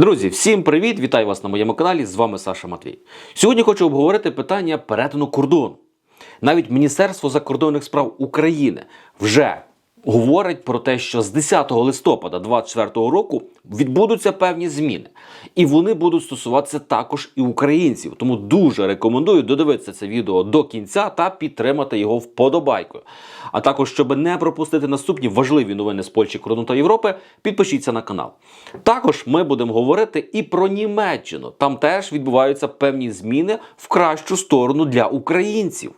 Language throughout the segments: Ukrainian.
Друзі, всім привіт! Вітаю вас на моєму каналі. З вами Саша Матвій. Сьогодні хочу обговорити питання перетину кордону. Навіть Міністерство закордонних справ України вже говорить про те, що з 10 листопада 2024 року відбудуться певні зміни, і вони будуть стосуватися також і українців. Тому дуже рекомендую додивитися це відео до кінця та підтримати його вподобайкою. А також, щоб не пропустити наступні важливі новини з Польщі, кордону та Європи, підпишіться на канал. Також ми будемо говорити і про Німеччину. Там теж відбуваються певні зміни в кращу сторону для українців.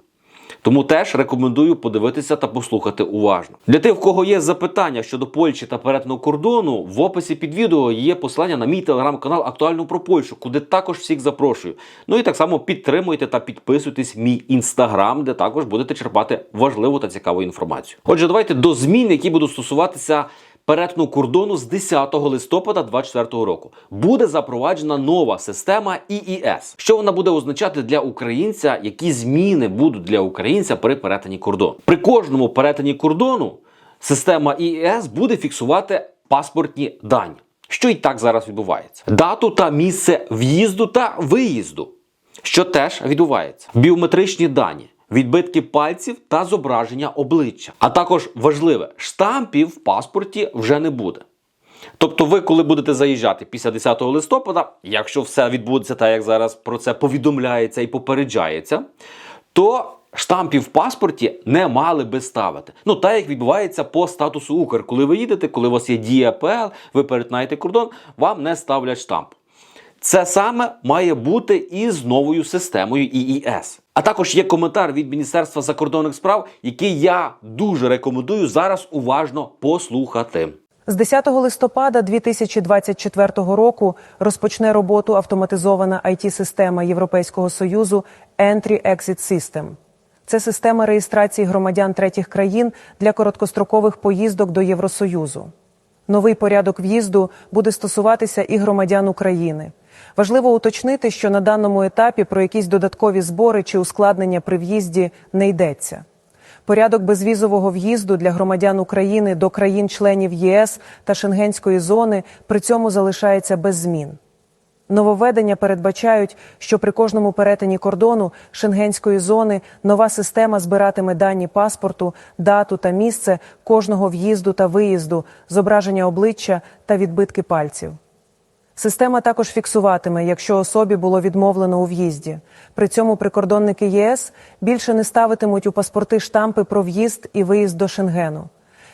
Тому теж рекомендую подивитися та послухати уважно. Для тих, в кого є запитання щодо Польщі та перетину кордону, в описі під відео є посилання на мій телеграм-канал Актуально про Польщу, куди також всіх запрошую. Ну і так само підтримуйте та підписуйтесь мій інстаграм, де також будете черпати важливу та цікаву інформацію. Отже, давайте до змін, які будуть стосуватися перетину кордону з 10 листопада 2024 року. Буде запроваджена нова система ІІС. Що вона буде означати для українця? Які зміни будуть для українця при перетині кордону? При кожному перетині кордону система ІІС буде фіксувати паспортні дані, що і так зараз відбувається: дату та місце в'їзду та виїзду, що теж відбувається, біометричні дані відбитки пальців та зображення обличчя. А також важливе, штампів в паспорті вже не буде. Тобто, ви, коли будете заїжджати після 10 листопада, якщо все відбудеться так, як зараз про це повідомляється і попереджається, то штампів в паспорті не мали би ставити. Ну, так як відбувається по статусу Укр. Коли ви їдете, коли у вас є дія ПЛ, ви перетинаєте кордон, вам не ставлять штамп. Це саме має бути і з новою системою ІІС. А також є коментар від Міністерства закордонних справ, який я дуже рекомендую зараз уважно послухати. З 10 листопада 2024 року розпочне роботу автоматизована IT-система Європейського союзу Entry-Exit System. Це система реєстрації громадян третіх країн для короткострокових поїздок до Євросоюзу. Новий порядок в'їзду буде стосуватися і громадян України. Важливо уточнити, що на даному етапі про якісь додаткові збори чи ускладнення при в'їзді не йдеться. Порядок безвізового в'їзду для громадян України до країн-членів ЄС та Шенгенської зони при цьому залишається без змін. Нововведення передбачають, що при кожному перетині кордону шенгенської зони нова система збиратиме дані паспорту, дату та місце кожного в'їзду та виїзду, зображення обличчя та відбитки пальців. Система також фіксуватиме, якщо особі було відмовлено у в'їзді. При цьому прикордонники ЄС більше не ставитимуть у паспорти штампи про в'їзд і виїзд до Шенгену.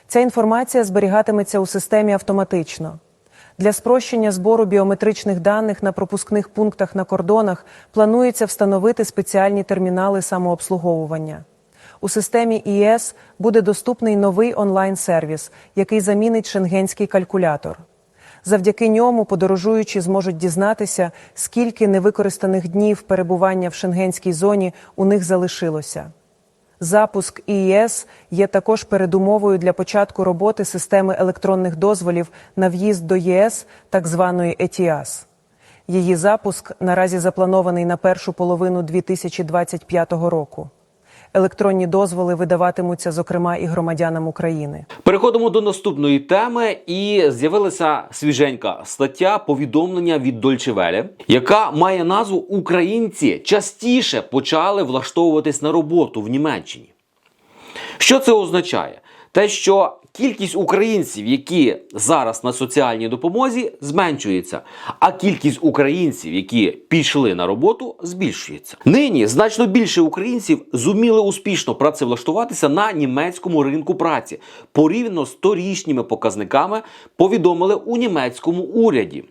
Ця інформація зберігатиметься у системі автоматично. Для спрощення збору біометричних даних на пропускних пунктах на кордонах планується встановити спеціальні термінали самообслуговування. У системі ІС буде доступний новий онлайн-сервіс, який замінить шенгенський калькулятор. Завдяки ньому подорожуючі зможуть дізнатися, скільки невикористаних днів перебування в шенгенській зоні у них залишилося. Запуск ІІС є також передумовою для початку роботи системи електронних дозволів на в'їзд до ЄС, так званої ЕТІАС. Її запуск наразі запланований на першу половину 2025 року. Електронні дозволи видаватимуться, зокрема, і громадянам України. Переходимо до наступної теми, і з'явилася свіженька стаття повідомлення від Welle, яка має назву Українці частіше почали влаштовуватись на роботу в Німеччині. Що це означає? Те, що кількість українців, які зараз на соціальній допомозі, зменшується, а кількість українців, які пішли на роботу, збільшується. Нині значно більше українців зуміли успішно працевлаштуватися на німецькому ринку праці порівняно з торічніми показниками, повідомили у німецькому уряді.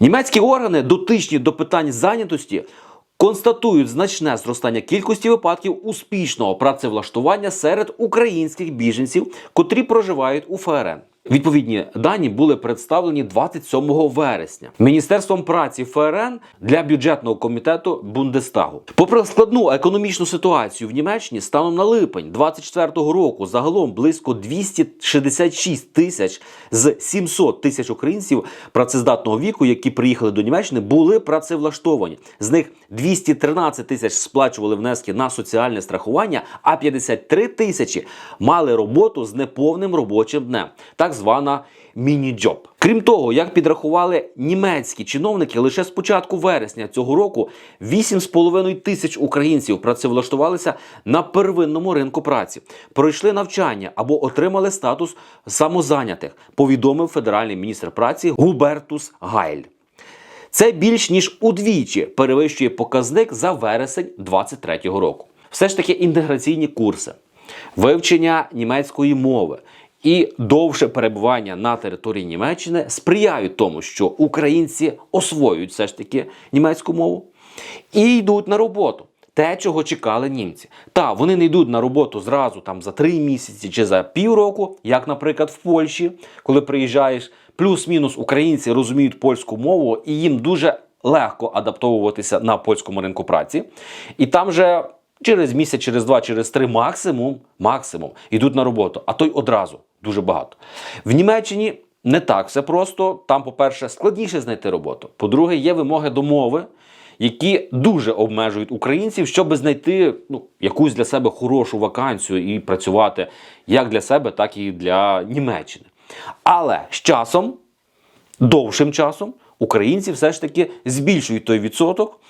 Німецькі органи, дотичні до питань зайнятості, констатують значне зростання кількості випадків успішного працевлаштування серед українських біженців, котрі проживають у ФРН. Відповідні дані були представлені 27 вересня Міністерством праці ФРН для бюджетного комітету Бундестагу. Попри складну економічну ситуацію в Німеччині, станом на липень 2024 року загалом близько 266 тисяч з 700 тисяч українців працездатного віку, які приїхали до Німеччини, були працевлаштовані. З них 213 тисяч сплачували внески на соціальне страхування, а 53 тисячі мали роботу з неповним робочим днем. Так звана міні-джоб. Крім того, як підрахували німецькі чиновники, лише з початку вересня цього року 8,5 тисяч українців працевлаштувалися на первинному ринку праці, пройшли навчання або отримали статус самозайнятих, повідомив федеральний міністр праці Губертус Гайль. Це більш ніж удвічі перевищує показник за вересень 2023 року. Все ж таки інтеграційні курси, вивчення німецької мови і довше перебування на території Німеччини сприяють тому, що українці освоюють все ж таки німецьку мову і йдуть на роботу. Те, чого чекали німці. Та вони не йдуть на роботу зразу там за три місяці чи за півроку, як, наприклад, в Польщі, коли приїжджаєш, плюс-мінус українці розуміють польську мову, і їм дуже легко адаптовуватися на польському ринку праці. І там же через місяць, через два, через три максимум, максимум йдуть на роботу, а то й одразу дуже багато. В Німеччині не так все просто. Там, по-перше, складніше знайти роботу. По-друге, є вимоги до мови які дуже обмежують українців, щоб знайти ну, якусь для себе хорошу вакансію і працювати як для себе, так і для Німеччини. Але з часом, довшим часом, українці все ж таки збільшують той відсоток.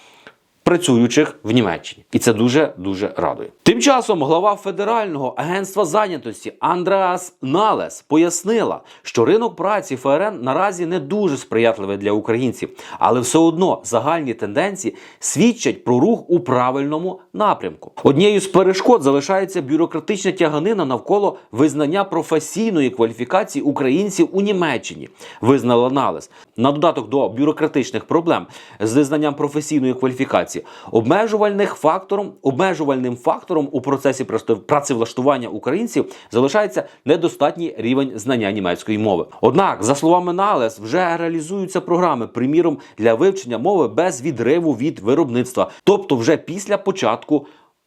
Працюючих в Німеччині, і це дуже дуже радує. Тим часом глава Федерального агентства зайнятості Андреас Налес пояснила, що ринок праці ФРН наразі не дуже сприятливий для українців, але все одно загальні тенденції свідчать про рух у правильному напрямку. Однією з перешкод залишається бюрократична тяганина навколо визнання професійної кваліфікації українців у Німеччині, визнала Налес. На додаток до бюрократичних проблем з визнанням професійної кваліфікації обмежувальних фактором, обмежувальним фактором у процесі працевлаштування українців залишається недостатній рівень знання німецької мови. Однак, за словами Налес, вже реалізуються програми, приміром для вивчення мови без відриву від виробництва, тобто вже після початку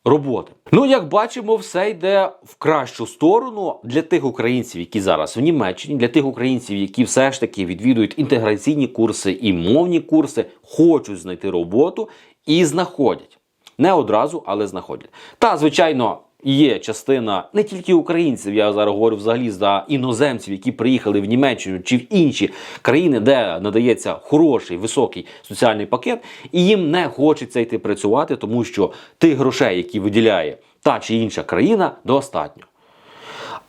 роботи. Ну, як бачимо, все йде в кращу сторону для тих українців, які зараз в Німеччині, для тих українців, які все ж таки відвідують інтеграційні курси і мовні курси, хочуть знайти роботу і знаходять. Не одразу, але знаходять. Та, звичайно, є частина не тільки українців, я зараз говорю взагалі за іноземців, які приїхали в Німеччину чи в інші країни, де надається хороший високий соціальний пакет, і їм не хочеться йти працювати, тому що тих грошей, які виділяє та чи інша країна, достатньо.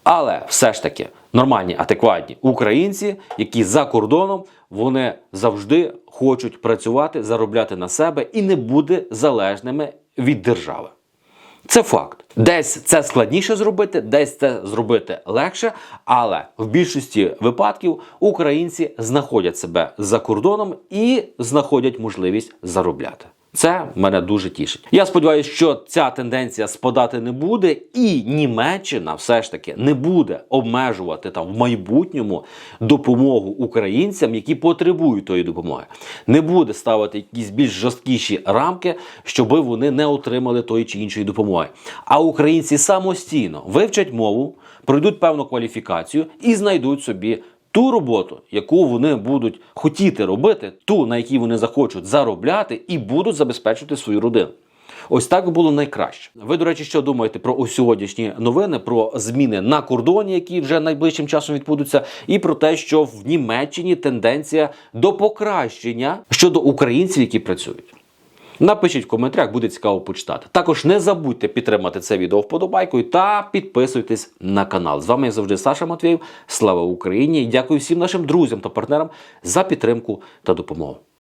Але все ж таки нормальні, адекватні українці, які за кордоном, вони завжди хочуть працювати, заробляти на себе і не бути залежними від держави. Це факт. Десь це складніше зробити, десь це зробити легше, але в більшості випадків українці знаходять себе за кордоном і знаходять можливість заробляти. Це мене дуже тішить. Я сподіваюся, що ця тенденція спадати не буде, і Німеччина все ж таки не буде обмежувати там в майбутньому допомогу українцям, які потребують тої допомоги. Не буде ставити якісь більш жорсткіші рамки, щоб вони не отримали тої чи іншої допомоги. А українці самостійно вивчать мову, пройдуть певну кваліфікацію і знайдуть собі ту роботу, яку вони будуть хотіти робити, ту, на якій вони захочуть заробляти, і будуть забезпечувати свою родину. Ось так було найкраще. Ви, до речі, що думаєте про ось сьогоднішні новини, про зміни на кордоні, які вже найближчим часом відбудуться, і про те, що в Німеччині тенденція до покращення щодо українців, які працюють. Напишіть в коментарях, буде цікаво почитати. Також не забудьте підтримати це відео вподобайкою та підписуйтесь на канал. З вами я завжди Саша Матвєєв. Слава Україні! Дякую всім нашим друзям та партнерам за підтримку та допомогу.